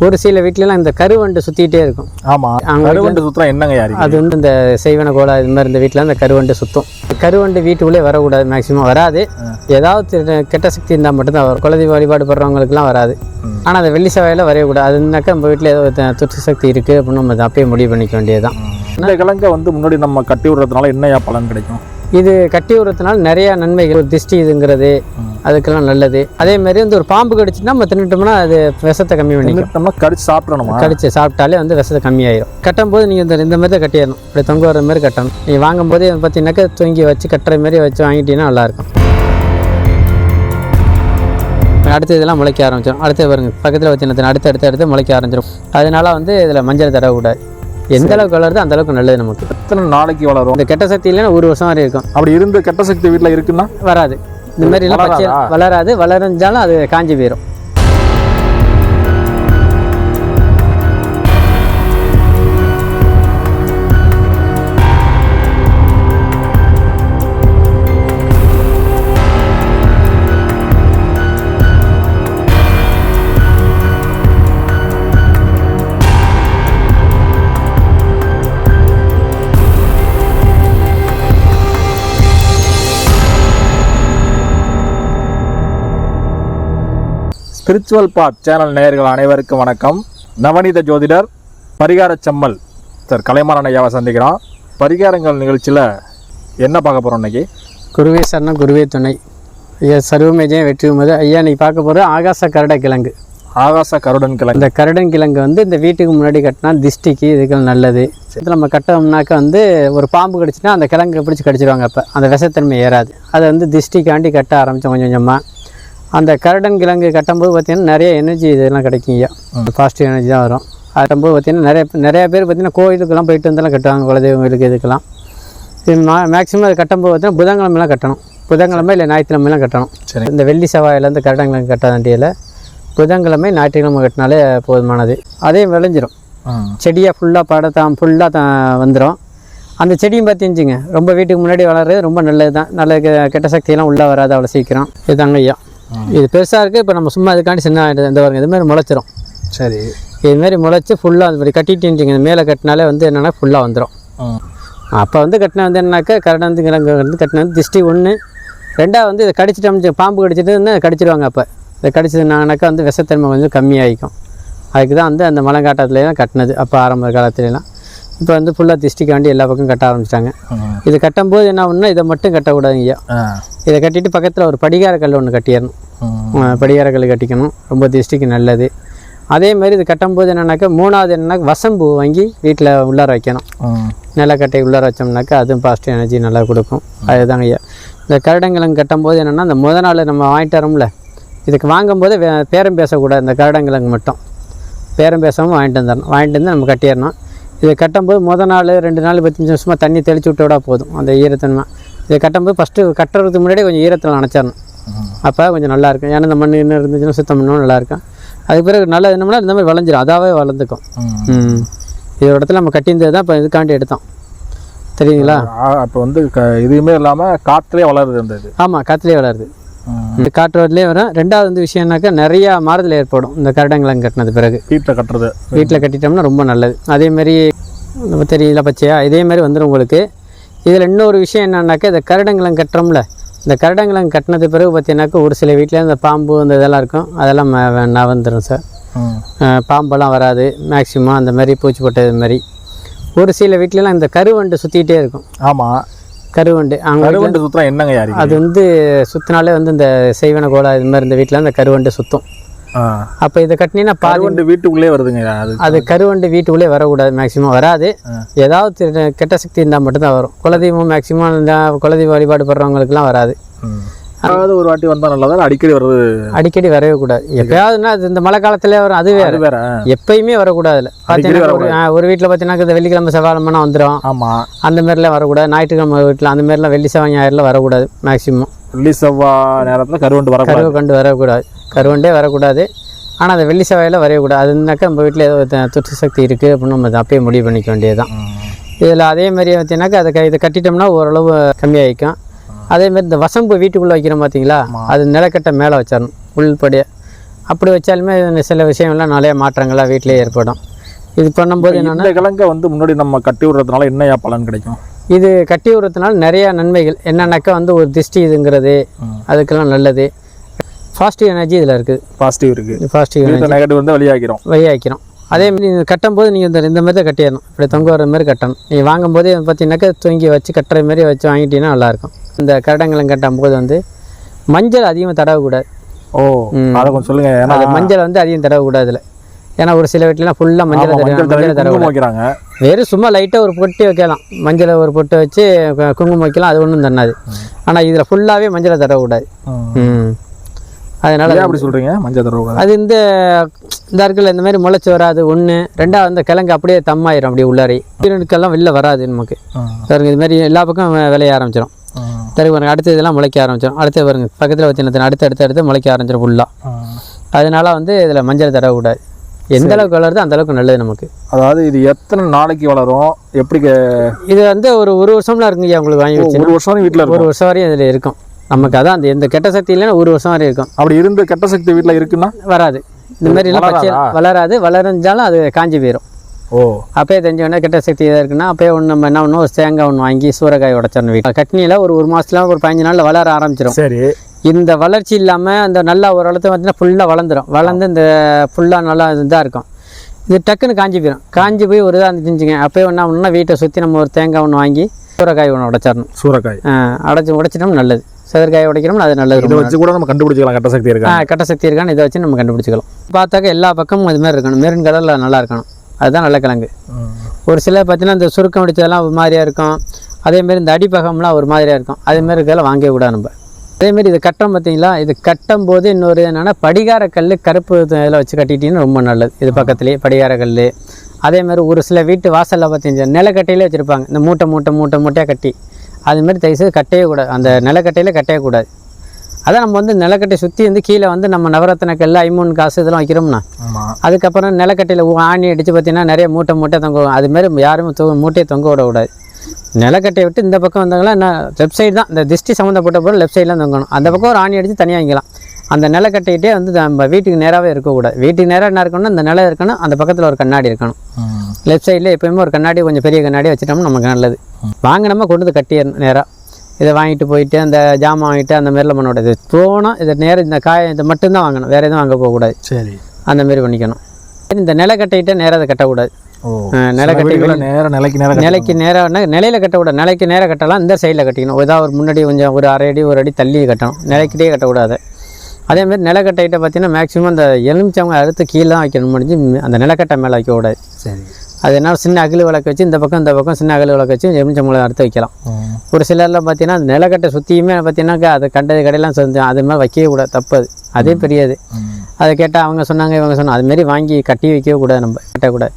ஒரு சில வீட்லலாம் இந்த கருவண்டு சுற்றிக்கிட்டே இருக்கும். ஆமா. கருவண்டு சுத்தம் என்னங்க யாரு அது வந்து இந்த செய்வன கோலா இது மாதிரி இந்த வீட்டில் அந்த கருவண்டு சுத்தம். கருவண்டு வீட்டுக்குள்ளே வரக்கூடாது மேக்ஸிமம் வராது. ஏதாவது கெட்ட சக்தி இருந்தால் மட்டும்தான் வரும். குலதெய்வ வழிபாடு படுறவங்களுக்குலாம் வராது. ஆனால் அந்த வெள்ளி செவ்வாயில் வரையக்கூடாது. அதுனாக்கா நம்ம வீட்டில் ஏதோ த- தொற்று சக்தி இருக்குது அப்படின்னு நம்ம அப்பயே முடிவு பண்ணிக்க வேண்டியதுதான். இந்த கிழங்க வந்து முன்னாடி நம்ம கட்டி விடுறதுனால என்னையா பலன் கிடைக்கும்? இது கட்டி விடுறதுனால நிறைய நன்மைகள் திஷ்டி இதுங்கிறது அதுக்கெல்லாம் நல்லது. அதே மாதிரி வந்து ஒரு பாம்பு கடிச்சுன்னா நம்ம தின்னுட்டோம்னா அது விஷத்தை கம்மி பண்ணிக்கும். தின்னுட்டோம்னா கடிச்சு சாப்பிடணுமா? கடிச்சு சாப்பிட்டாலே வந்து விஷத்தை கம்மியாயிரும். கட்டும்போது நீங்கள் இந்த இந்த மாதிரி தான் கட்டிடணும். இப்படி தொங்க வர மாதிரி கட்டணும். நீங்கள் வாங்கும்போதே பார்த்தீங்கன்னாக்கா தொங்கி வச்சு கட்டுற மாதிரி வச்சு வாங்கிட்டீங்கன்னா நல்லாயிருக்கும். அடுத்து இதெல்லாம் முளைக்க ஆரம்பிச்சிடும் அடுத்து பாருங்க பக்கத்தில் வச்சு அடுத்து அடுத்து அடுத்து முளைக்க ஆரம்பிச்சிடும் அதனால வந்து இதில் மஞ்சள் தடவக்கூடாது. எந்த அளவுக்கு வளருதோ அந்த அளவுக்கு நல்லது நமக்கு. எத்தனை நாளைக்கு வளரும்? இந்த கெட்ட சக்தி இல்லைன்னா ஒரு வருஷம் வரை இருக்கும். அப்படி இருந்து கெட்ட சக்தி வீட்டுல இருக்குன்னா? வராது. இந்த மாதிரி பச்சை? வளராது. வளர்ந்தாலும் அது காஞ்சி போயிடும் ஸ்பிரிச்சுவல் பாத் சேனல் நேயர்கள் அனைவருக்கும் வணக்கம். நவநீத ஜோதிடர் பரிகார செம்மல் சார் கலைமாறன் ஐயாவை சந்திக்கிறோம். பரிகாரங்கள் நிகழ்ச்சியில் என்ன பார்க்க போகிறோம் இன்னைக்கு? குருவே சரணம் குருவே துணை. ஐயா சர்வமேஜயம் வெற்றி உமது. ஐயா நீ பார்க்க போகிற ஆகாச கரட கிழங்கு. ஆகாச கருடன் கிழங்கு. இந்த கரடன் கிழங்கு வந்து இந்த வீட்டுக்கு முன்னாடி கட்டினா திஷ்டிக்கு இதுக்கு நல்லது. இது நம்ம கட்டோம்னாக்கா வந்து ஒரு பாம்பு கடிச்சுன்னா அந்த கிழங்கு பிடிச்சி கடிச்சிருவாங்க அப்போ. அந்த விஷத்தன்மை ஏறாது. அதை வந்து திஷ்டிக்காண்டி கட்ட ஆரம்பித்தோம் கொஞ்சம் கொஞ்சமாக அந்த கரடன் கிழங்கு கட்டும்போது பார்த்தீங்கன்னா நிறைய எனர்ஜி இதெல்லாம் கிடைக்கும் ஐயா பாசிட்டிவ் எனர்ஜி தான் வரும். கட்டும்போது பார்த்தீங்கன்னா நிறைய நிறைய பேர் பார்த்தீங்கன்னா கோயிலுக்கெல்லாம் போயிட்டு வந்தாலும் கட்டுவாங்க குலதெய்வம் கோயிலுக்கு இதுக்கெல்லாம். இது மா மேக்ஸிமம் அது கட்டும்போது பார்த்தீங்கன்னா புதன்கிழமைலாம் கட்டணும். புதன்கிழமை இல்லை ஞாயிற்றுக்கிழமைலாம் கட்டணும். சரி. இந்த வெள்ளி செவ்வாயிலேருந்து கரடங்கிழங்கு கட்ட வேண்டியதில் புதன்கிழமை ஞாயிற்றுக்கிழமை கட்டினாலே போதுமானது. அதே விளைஞ்சிரும். ம் செடியாக ஃபுல்லாக படத்தான் ஃபுல்லாக தான் வந்துடும் அந்த செடியும் பார்த்துச்சுங்க ரொம்ப வீட்டுக்கு முன்னாடி வளர்றது ரொம்ப நல்லது தான் நல்ல கெட்ட சக்தியெல்லாம் உள்ளே வராது அவ்வளோ சீக்கிரம். இதுதாங்க ஐயா. இது பெருசாக இருக்குது இப்போ நம்ம சும்மா இதுக்காண்டி சின்ன ஆகிடுது இந்த பாருங்க இதுமாதிரி முளைச்சிரும். சரி. இதுமாரி முளைச்சி ஃபுல்லாக அது கட்டிட்டுச்சுங்க இந்த மேலே கட்டினாலே வந்து என்னென்னா ஃபுல்லாக வந்துடும் அப்போ வந்து கட்டின வந்து என்னன்னாக்கா கரடாந்து கிழங்கு வந்து கட்டின வந்து திஷ்டி ஒன்று ரெண்டாவது வந்து இதை கடிச்சிட்டோம் பாம்பு கடிச்சிட்டு கடிச்சிருவாங்க அப்போ. இதை கடிச்சதுனாக்கா வந்து விஷத்தன்மை கொஞ்சம் கம்மியாகிக்கும். அதுக்கு தான் வந்து அந்த மலைக்காட்டத்துலேயும் கட்டினது அப்போ ஆரம்ப காலத்துலலாம். இப்போ வந்து ஃபுல்லாக திஷ்டிக்காண்டி எல்லா பக்கம் கட்ட ஆரம்பிச்சிட்டாங்க. இது கட்டும்போது என்ன ஒன்றுனா இதை மட்டும் கட்டக்கூடாது ஐயா இதை கட்டிட்டு பக்கத்தில் ஒரு படிகார கல் ஒன்று கட்டிடணும். படிகார கல் கட்டிக்கணும். ரொம்ப திஷ்டிக்கு நல்லது. அதே மாதிரி இது கட்டும்போது என்னன்னாக்கா மூணாவது என்னன்னா வசம்பு வாங்கி வீட்டில் உள்ளார வைக்கணும். நிலக்கட்டை உள்ளார வச்சோம்னாக்கா அதுவும் பாசிட்டிவ் எனர்ஜி நல்லா கொடுக்கும். அதுதாங்க ஐயா. இந்த கரடங்கிழங்கு கட்டும்போது என்னென்னா இந்த முத நாள் நம்ம வாங்கிட்டு வரோம்ல இதுக்கு வாங்கும்போது வே- பேரம் பேசக்கூடாது. இந்த கரடங்கிழங்கு மட்டும். பேரம் பேசாமல் வாங்கிட்டு வந்துடணும். வாங்கிட்டு வந்து நம்ம கட்டிடணும். இதை கட்டும்போது முத நாள் ரெண்டு நாள் பத்தஞ்சு நிமிஷமாக தண்ணி தெளிச்சு விட்டோட போதும் அந்த ஈரத்தன்மை. இதை கட்டும்போது ஃபஸ்ட்டு கட்டுறதுக்கு முன்னாடி கொஞ்சம் ஈரத்தில் நினச்சிடணும். அப்போ கொஞ்சம் நல்லா இருக்கும். ஏன்னா இந்த மண் இன்னும் இருந்துச்சுன்னா சுத்தம் பண்ணணும் நல்லா இருக்கும். அதுக்கு பிறகு நல்லா என்னம்னா இந்த மாதிரி வளைஞ்சிரும். அதாவே வளர்ந்துக்கும். ம். ம் இது இடத்துல நம்ம கட்டியிருந்தது தான் இப்போ இதுக்காண்டி எடுத்தோம். தெரியுங்களா அப்போ வந்து க இதுவுமே இல்லாமல் காற்றுலேயே வளருது இந்த இது. ஆமாம் காற்றுலேயே வளருது. இந்த காற்று வரலேயே வரும். ரெண்டாவது வந்து விஷயம்னாக்கா நிறையா மாறுதல் ஏற்படும். இந்த கரடங்கிழங்கு கட்டினது பிறகு. வீட்டில் கட்டுறது. வீட்டில் கட்டிட்டோம்னா ரொம்ப நல்லது. அதே மாதிரி நம்ம தெரியல பச்சையா? இதே மாதிரி வந்துடும் உங்களுக்கு. இதில் இன்னொரு விஷயம் என்னன்னாக்கா இந்த கரடங்கிழங்கு கட்டுறோம்ல இந்த கரடங்கிழங்கு கட்டினது பிறகு பார்த்தீங்கன்னாக்கா ஒரு சில வீட்டில் இந்த பாம்பு இந்த இதெல்லாம் இருக்கும். அதெல்லாம் நான் வந்துடும் சார். பாம்பெல்லாம் வராது. மேக்ஸிமம் அந்த மாதிரி பூச்சி போட்டது மாதிரி. ஒரு சில வீட்லலாம் இந்த கருவண்டு சுற்றிக்கிட்டே இருக்கும். ஆமாம் கருவண்டு. கருவண்டு சுத்தம் என்னங்க யாரு அது வந்து சுத்தினாலே வந்து இந்த செய்வன கோலா இது மாதிரி இந்த வீட்டில் அந்த கருவண்டு சுத்தம். அப்போ இதை கட்டினீங்கன்னா கருவண்டு வீட்டுக்குள்ளே வருதுங்க அது அது கருவண்டு வீட்டுக்குள்ளே வரக்கூடாது மேக்ஸிமம் வராது. ஏதாவது கெட்ட சக்தி இருந்தால் மட்டும்தான் வரும். குலதெய்வம் மேக்ஸிமம் இந்த குலதெய்வ வழிபாடு படுறவங்களுக்குலாம் வராது. அதாவது ஒரு வாட்டி வந்தா நல்லதா அடிக்கடி வர்றது அடிக்கடி வரவே கூடாது. எப்பயாவதுன்னா அது இந்த மழை காலத்துல வரும் அது வேற. வேற. எப்பயுமே வரக்கூடாதுல பார்த்தீங்கன்னா ஒரு வீட்டில் பார்த்தீங்கன்னா இந்த வெள்ளிக்கிழமை செவ்வாய்க்கிழமைனா வந்துடும் ஆமா. அந்த மாதிரிலாம் வரக்கூடாது. ஞாயிற்றுக்கிழமை வீட்டில் அந்த மாதிரிலாம் வெள்ளி செவ்வாய் ஞாயிறுலாம் வரக்கூடாது மேக்ஸிமம் வெள்ளி செவ்வாய் நேரத்துல கருவண்டு வரக்கூடாது. கருவை கண்டு வரக்கூடாது. கருவண்டே வரக்கூடாது. ஆனால் அந்த வெள்ளி செவ்வாயில் வரக்கூடாது. அதுனாக்கா நம்ம வீட்டில் ஏதோ தொற்று சக்தி இருக்குது அப்படின்னு நம்ம அப்பயே முடிவு பண்ணிக்க வேண்டியது தான். இதில் அதே மாதிரி பார்த்தீங்கன்னாக்கா அதை இதை கட்டிட்டோம்னா ஓரளவு கம்மியாகிக்கும் அதே மாதிரி இந்த வசம்பு வீட்டுக்குள்ளே வைக்கிறோம் பார்த்தீங்களா அது நிலக்கட்டை மேலே வச்சிடணும் உள்படியே அப்படி வச்சாலுமே சில விஷயங்கள்லாம் நிறைய மாற்றங்கள்லாம் வீட்டிலே ஏற்படும். இது பண்ணும்போது என்னென்னா கிழங்கை வந்து முன்னாடி நம்ம கட்டி விடுறதுனால என்னையா பலன் கிடைக்கும்? இது கட்டி உரத்தினால நிறைய நன்மைகள். என்னன்னாக்கா வந்து ஒரு திஷ்டி இதுங்கிறது. அதுக்கெல்லாம் நல்லது. பாசிட்டிவ் எனர்ஜி இதில் இருக்குது பாசிட்டிவ் இருக்கு. பாசிட்டிவ் எனர்ஜி நெகட்டிவ் வந்து வெளியாக்கிறோம் வையாக்கிறோம் அதே மாதிரி நீங்கள் கட்டும்போது நீங்கள் இந்த இந்த மாதிரி தான் கட்டிடணும். இப்படி தொங்க வர மாதிரி கட்டணும். நீங்கள் வாங்கும்போதே பார்த்தீங்கன்னாக்கா தூங்கி வச்சு கட்டுற மாதிரி வச்சு வாங்கிட்டீங்கன்னா நல்லாயிருக்கும் இந்த கரடங்களும் கட்டும்போது வந்து மஞ்சள் அதிகமாக தடவக்கூடாது. ஓ. அதை கொஞ்சம் சொல்லுங்க. ஏன்னா மஞ்சள் வந்து அதிகம் தடவக்கூடாது இதில் ஏன்னா ஒரு சில வீட்டிலலாம் ஃபுல்லாக மஞ்சள் மஞ்சள் தடவை வைக்கிறாங்க. வெறும் சும்மா லைட்டாக ஒரு பொட்டி வைக்கலாம். மஞ்சளை ஒரு பொட்டு வச்சு குங்குமம் வைக்கலாம். அது ஒன்றும் தண்ணாது ஆனால் இதில் ஃபுல்லாகவே மஞ்சளை தடவக்கூடாது. ம். அதனால் அப்படி சொல்றீங்க? மஞ்சள் தடவை அது இந்த இந்த அருகில் இந்த மாதிரி முளைச்சி வராது ஒன்று ரெண்டாவது அந்த கிழங்கு அப்படியே தம்மாயிரும். அப்படியே உள்ளாரி. உயிரணுக்கெல்லாம் வெளில வராது நமக்கு. பாருங்க இது மாதிரி எல்லா பக்கம் விளைய ஆரம்பிச்சிடும் சரி பாருங்க அடுத்து இதெல்லாம் முளைக்க ஆரம்பிச்சிடும் அடுத்து பாருங்க பக்கத்தில் வச்சு அடுத்து அடுத்து அடுத்து முளைக்க ஆரம்பிச்சிடும் ஃபுல்லாக அதனால வந்து இதில் மஞ்சள் தடவக்கூடாது. எந்த அளவுக்கு வளருதோ அந்த அளவுக்கு நல்லது நமக்கு. அதாவது இது எத்தனை நாளைக்கு வளரும்? எப்படி இது வந்து ஒரு ஒரு வருஷம்லாம் இருக்குங்க உங்களுக்கு வாங்கி வச்சு ஒரு வருஷம் வீட்டில் ஒரு வருஷம் வரையும் இதில் இருக்கும். நமக்கு அதான் அந்த எந்த கெட்ட சக்தி இல்லைன்னா ஒரு வருஷம் வரையும் இருக்கும். அப்படி இருந்து கெட்ட சக்தி வீட்டில் இருக்குன்னா? வராது. இந்த மாதிரி எல்லாம் பச்சை? வளராது? வளர்ந்தாலும் அது காஞ்சி போயிடும் ஓ. அப்பயே தெரிஞ்சவொடனே கெட்ட சக்தி எதாவது இருக்குன்னா அப்பயே ஒன்று நம்ம என்ன பண்ணணும் ஒரு தேங்காய் ஒன்று வாங்கி சூறக்காய் உடச்சிடணும் வீட்டில். கட்னியில் ஒரு ஒரு மாதத்துல ஒரு பதினஞ்சு நாளில் வளர ஆரம்பிச்சிடும் சரி. இந்த வளர்ச்சி இல்லாமல் அந்த நல்லா ஓரளவுக்கு பார்த்தீங்கன்னா ஃபுல்லாக வளர்ந்துடும் வளர்ந்து இந்த ஃபுல்லாக நல்லா இதாக இருக்கும். இது டக்குன்னு காஞ்சி போயிடும் காஞ்சி போய் ஒரு இதாக இருந்துச்சுங்க அப்பயே என்ன பண்ணணும்னா வீட்டை சுற்றி நம்ம ஒரு தேங்காய் ஒன்று வாங்கி சூறக்காய் ஒன்று உடச்சிடணும் சூறக்காய் அடைச்சி உடைச்சிட்டோம் நல்லது. சதுரக்காய் உடைக்கணும் அது நல்லது. இதை வச்சு கூட நம்ம கண்டுபிடிச்சிக்கலாம். கெட்ட சக்தி இருக்கா கெட்ட சக்தி இருக்கான்னு இதை வச்சு நம்ம கண்டுபிடிச்சிக்கலாம். பார்த்தாக்க எல்லா பக்கமும் இது மாதிரி இருக்கணும். மெரூன் கலரில் நல்லா இருக்கணும். அதுதான் நல்ல கிழங்கு. ஒரு சில பார்த்தீங்கன்னா இந்த சுருக்கம் அடித்ததெல்லாம் ஒரு மாதிரியாக இருக்கும். அதேமாரி இந்த அடிப்பகம்லாம் ஒரு மாதிரியாக இருக்கும். அதேமாரி இருக்கெல்லாம் வாங்கவே கூடாது நம்ம. அதேமாரி இது கட்டம் பார்த்தீங்களா? இது கட்டும் போது இன்னொரு என்னென்னா படிகார கல் கருப்பு இதில் வச்சு கட்டிட்டீங்கன்னா ரொம்ப நல்லது. இது பக்கத்துலேயே படிகார கல் அதேமாதிரி ஒரு சில வீட்டு வாசலில் பார்த்தீங்கன்னா நிலக்கட்டையிலே வச்சுருப்பாங்க. இந்த மூட்டை மூட்டை மூட்டை மூட்டையாக கட்டி. அதுமாரி தயவுசெய்து கட்டவே கூடாது. அந்த நிலக்கட்டையில் கட்டவே கூடாது. அதான் நம்ம வந்து நிலக்கட்டை சுற்றி வந்து கீழே வந்து நம்ம நவரத்தின கல் ஐமூன் காசு இதெல்லாம் வைக்கிறோம்னா அதுக்கப்புறம் நிலக்கட்டையில் ஆணி அடித்து பார்த்தீங்கன்னா நிறைய மூட்டை மூட்டை தொங்க விடும். அது மாதிரி யாரும் தொ மூட்டையை தொங்க விடக்கூடாது. நிலக்கட்டையை விட்டு இந்த பக்கம் வந்தாங்களா என்ன லெஃப்ட் சைடு தான். இந்த திஷ்டி சம்மந்தப்பட்ட பொருள் லெஃப்ட் சைடில் தொங்கணும். அந்த பக்கம் ஒரு ஆணி அடித்து தனியாக வைக்கலாம். அந்த நிலக்கட்டையிட்டே வந்து நம்ம வீட்டுக்கு நேராகவே இருக்கக்கூடாது. வீட்டுக்கு நேராக என்ன இருக்கணும்னா இந்த நிலம் இருக்கணும். அந்த பக்கத்தில் ஒரு கண்ணாடி இருக்கணும். லெஃப்ட் சைடில் எப்பயுமே ஒரு கண்ணாடி கொஞ்சம் பெரிய கண்ணாடி வச்சுட்டோம்னா நமக்கு நல்லது. வாங்கினோமா கொண்டு வந்து கட்டிடணும் நேராக இதை வாங்கிட்டு போயிட்டு அந்த ஜாமான் வாங்கிட்டு அந்த மாதிரிலாம் பண்ணக்கூடாது. போனால் இதை நேரம் இந்த காய இதை மட்டும்தான் வாங்கணும். வேறு எதுவும் வாங்க போகக்கூடாது. சரி. அந்த மாதிரி பண்ணிக்கணும். இந்த நிலக்கட்டையிட்ட நேராக அதை கட்டக்கூடாது. நிலக்கட்டை வீடுகளில் நேர நிலைக்கு நேரம் நிலைக்கு நேராக நிலையில் கட்டக்கூடாது. நிலைக்கு நேராக கட்டலாம் இந்த சைடில் கட்டிக்கணும். ஏதாவது ஒரு முன்னாடி கொஞ்சம் ஒரு அரை அடி ஒரு அடி தள்ளி கட்டணும். நிலைக்கிட்டே கட்டக்கூடாது. அதேமாதிரி நிலக்கட்டையிட்ட பார்த்தீங்கன்னா மேக்ஸிமம் அந்த எலுமிச்சவங்க அறுத்து கீழே தான் வைக்கணும். முடிஞ்சு அந்த நிலக்கட்டை மேலே வைக்கக்கூடாது. சரி. அது என்ன சின்ன அகல் விளக்கு வச்சு இந்த பக்கம் இந்த பக்கம் சின்ன அகல் விளக்கு வச்சு எலுமிச்சம்பழம் அறுத்து வைக்கலாம். ஒரு சிலர்லாம் பார்த்தீங்கன்னா அந்த நிலக்கட்டை சுற்றியுமே பார்த்தீங்கன்னாக்கா அது கண்டது கடையெல்லாம் செஞ்சு அது மாதிரி வைக்கவே கூடாது தப்பு அது அதே பெரியது. அதை கேட்டால் அவங்க சொன்னாங்க இவங்க சொன்னாங்க அதுமாரி வாங்கி கட்டி வைக்கவே கூடாது நம்ம கட்டக்கூடாது.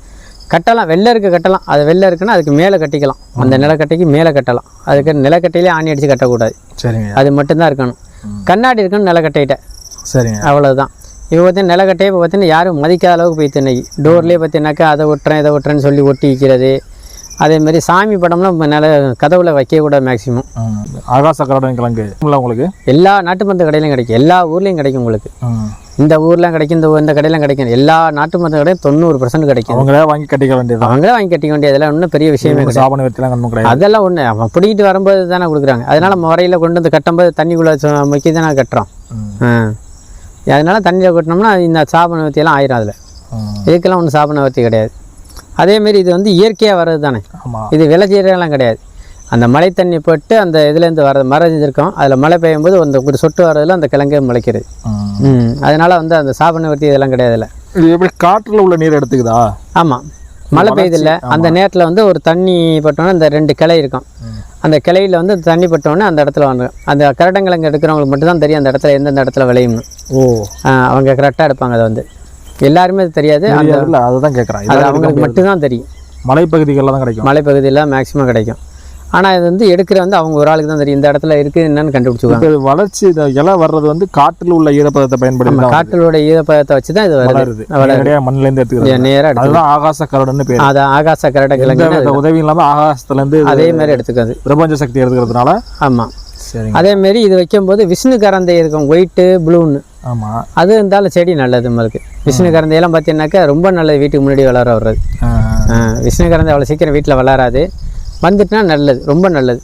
கட்டலாம் வெள்ளை இருக்கு கட்டலாம். அது வெள்ளை இருக்குன்னா அதுக்கு மேலே கட்டிக்கலாம். அந்த நிலக்கட்டைக்கு மேலே கட்டலாம். அதுக்கு நிலக்கட்டையிலே ஆணி அடித்து கட்டக்கூடாது. சரிங்க. அது மட்டும்தான் இருக்கணும். கண்ணாடி இருக்கணும் நிலக்கட்டையிட்ட. சரிங்க. அவ்வளவுதான். இப்போ பார்த்தீங்கன்னா நிலக்கட்டையை இப்போ பார்த்தீங்கன்னா யாரும் மதிக்காத அளவுக்கு போயிட்டு இன்னைக்கு. டோர்லேயே பார்த்தீங்கன்னாக்கா அதை ஒட்டுறேன் இதை ஒட்டுறேன்னு சொல்லி ஒட்டி வைக்கிறது அதேமாரி சாமி படம்லாம் நில கதவுல வைக்கக்கூடாது மேக்ஸிமம். ஆகாச கரடன் கிழங்கு உங்களுக்கு? எல்லா நாட்டு மருந்து கடையிலையும் கிடைக்கும். எல்லா ஊர்லேயும் கிடைக்கும் உங்களுக்கு. இந்த ஊர்லாம் கிடைக்கும் இந்த இந்த கடையிலாம் கிடைக்கும் எல்லா நாட்டு மருந்து கடையும் தொண்ணூறு பர்சன்ட் கிடைக்கும். அவங்களே வாங்கி கட்டிக்க வேண்டியதுதான். அவங்களே வாங்கி கட்டிக்க வேண்டியதெல்லாம் ஒன்றும் பெரிய விஷயமே கிடையாது. அதெல்லாம் ஒன்று அவன் பிடிக்கிட்டு வரும்போது தானே கொடுக்குறாங்க. அதனால முறையில் கொண்டு வந்து கட்டும்போது தண்ணிக்குள்ளே முக்கி தானே கட்டுறோம் அதனால தண்ணியில் கொட்டினோம்னா இந்த சாபன வத்தியெல்லாம் ஆயிரும் அதில். இதுக்கெல்லாம் ஒன்றும் சாபன வத்தி கிடையாது. அதேமாரி இது வந்து இயற்கையாக வர்றது தானே. இது விளைச்சீரெல்லாம் கிடையாது. அந்த மழை தண்ணி போட்டு அந்த இதுலேருந்து வர மரம் இருக்கும் அதில் மழை பெய்யும் போது அந்த ஒரு சொட்டு வர்றதுல அந்த கிழங்கே முளைக்கிறது அதனால வந்து அந்த சாபன வத்தி இதெல்லாம் கிடையாதுல்ல இது எப்படி காற்றுல உள்ள நீர் எடுத்துக்குதா? ஆமாம் மழை பெய்யுதில்ல. அந்த நேரத்தில் வந்து ஒரு தண்ணி பட்டோன்னே அந்த ரெண்டு கிளை இருக்கும். அந்த கிளையில் வந்து தண்ணி பட்டோன்னே அந்த இடத்துல வந்துடும் அந்த கரடங்கிழங்கு எடுக்கிறவங்களுக்கு மட்டும்தான் தெரியும் அந்த இடத்துல எந்தெந்த இடத்துல விளையும்னு. ஓ. அவங்க கரெக்டாக எடுப்பாங்க அதை வந்து. எல்லாருமே அது தெரியாது. அந்த இல்ல அது அவங்களுக்கு மட்டும்தான் தெரியும். மலைப்பகுதிகளில் தான் கிடைக்கும். மலைப்பகுதியில் மேக்ஸிமம் கிடைக்கும். ஆனால் இது வந்து எடுக்கிற வந்து அவங்க ஒரு ஆளுக்கு தான் தெரியும். இந்த இடத்துல இருக்குது என்னன்னு இது வளர்ச்சி இந்த இலை வர்றது வந்து காற்றில் உள்ள ஈரப்பதத்தை பயன்படுத்தி காற்றலோட ஈரப்பதத்தை வச்சு தான் இது வருது. நேரடியாக மண்ணிலேருந்து எடுத்துக்கிறது. நேராக அதுதான் ஆகாச கரடுன்னு பேர். அது ஆகாச கரடக்கிழங்கு எந்த வித உதவியும் இல்லாமல் ஆகாசத்துலேருந்து அதே மாதிரி எடுத்துக்காது பிரபஞ்ச சக்தி எடுத்துக்கிறதுனால ஆமாம் சரிங்க. அதேமாரி இது வைக்கும்போது விஷ்ணு கரந்தை இருக்கும் ஒயிட்டு ப்ளூன்னு ஆமாம் அது இருந்தாலும் செடி நல்லது நம்மளுக்கு. விஷ்ணு கரந்தையெல்லாம் பார்த்தீங்கன்னாக்கா ரொம்ப நல்லது வீட்டுக்கு முன்னாடி வளர வர்றது விஷ்ணு கரந்தை அவ்வளோ சீக்கிரம் வீட்டில் வளராது. வந்துட்டுனா நல்லது ரொம்ப நல்லது.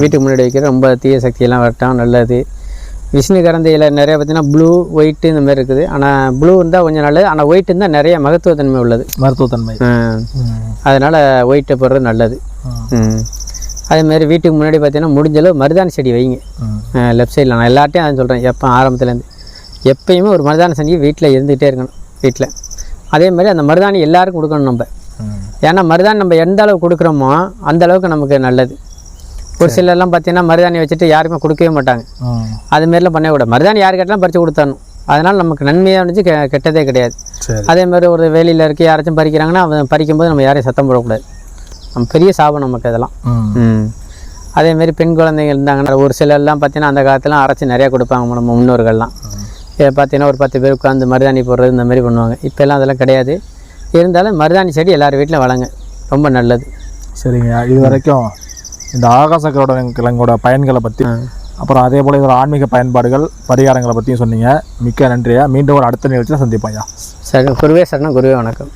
வீட்டுக்கு முன்னாடி வைக்கிற ரொம்ப தீய சக்தியெல்லாம் வரட்டும் நல்லது. விஷ்ணு கரந்தையில் நிறைய பார்த்தீங்கன்னா ப்ளூ ஒயிட்டு இந்த மாதிரி இருக்குது. ஆனால் ப்ளூ இருந்தால் கொஞ்சம் நல்லது ஆனால் ஒயிட் இருந்தால் நிறைய மகத்துவத்தன்மை உள்ளது. மருத்துவத்தன்மை. அதனால் ஒயிட்டை போடுறது நல்லது. அதேமாரி வீட்டுக்கு முன்னாடி பார்த்தீங்கன்னா முடிஞ்ச அளவு மருதாணி செடி வைங்க. லெஃப்ட் சைடில் நான் எல்லார்ட்டையும் அதை சொல்கிறேன் எப்போ ஆரம்பத்துலேருந்து எப்பயுமே ஒரு மருதாணி செடி வீட்டில் இருந்துகிட்டே இருக்கணும் வீட்டில் அதே மாதிரி அந்த மருதாணி எல்லாருக்கும் கொடுக்கணும் நம்ம. ஏன்னா மருதாணி நம்ம எந்த அளவு கொடுக்குறோமோ அந்த அளவுக்கு நமக்கு நல்லது. ஒரு சிலர்லாம் பார்த்தீங்கன்னா மருதாணி வச்சுட்டு யாருமே கொடுக்கவே மாட்டாங்க. அது மாதிரிலாம் பண்ணக்கூடாது மருதாணி யார் கேட்டாலும் பறித்து கொடுத்தரணும் அதனால் நமக்கு நன்மையாக இருந்துச்சு கெட்டதே கிடையாது. சரி. அதே மாதிரி ஒரு வேலியில் இருக்க யாராச்சும் பறிக்கிறாங்கன்னா அவன் பறிக்கும்போது நம்ம யாரையும் சத்தம் போடக்கூடாது. நம்ம பெரிய சாபம் நமக்கு அதெல்லாம் ம். ம் அதேமாரி பெண் குழந்தைங்க இருந்தாங்கன்னா ஒரு சிலர்லாம் பார்த்தீங்கன்னா அந்த காலத்துலாம் அரைச்சி நிறையா கொடுப்பாங்க நம்ம முன்னோர்கள்லாம். இப்போ பார்த்தீங்கன்னா ஒரு பத்து பேர் உட்காந்து மருதாணி போடுறது இந்த மாதிரி பண்ணுவாங்க. இப்போல்லாம் அதெல்லாம் கிடையாது. இருந்தாலும் மருதாணி செடி எல்லார் வீட்டிலும் வளங்க ரொம்ப நல்லது. சரிங்க. இது வரைக்கும் இந்த ஆகாச கிழங்கோட பயன்களை பற்றி அப்புறம் அதே போல் இதோட ஆன்மீக பயன்பாடுகள் பரிகாரங்களை பற்றியும் சொன்னீங்க. மிக்க நன்றியா. மீண்டும் ஒரு அடுத்த நிகழ்ச்சியில் சந்திப்போம் ஐயா. சரி குருவே சரணம் குருவே வணக்கம்.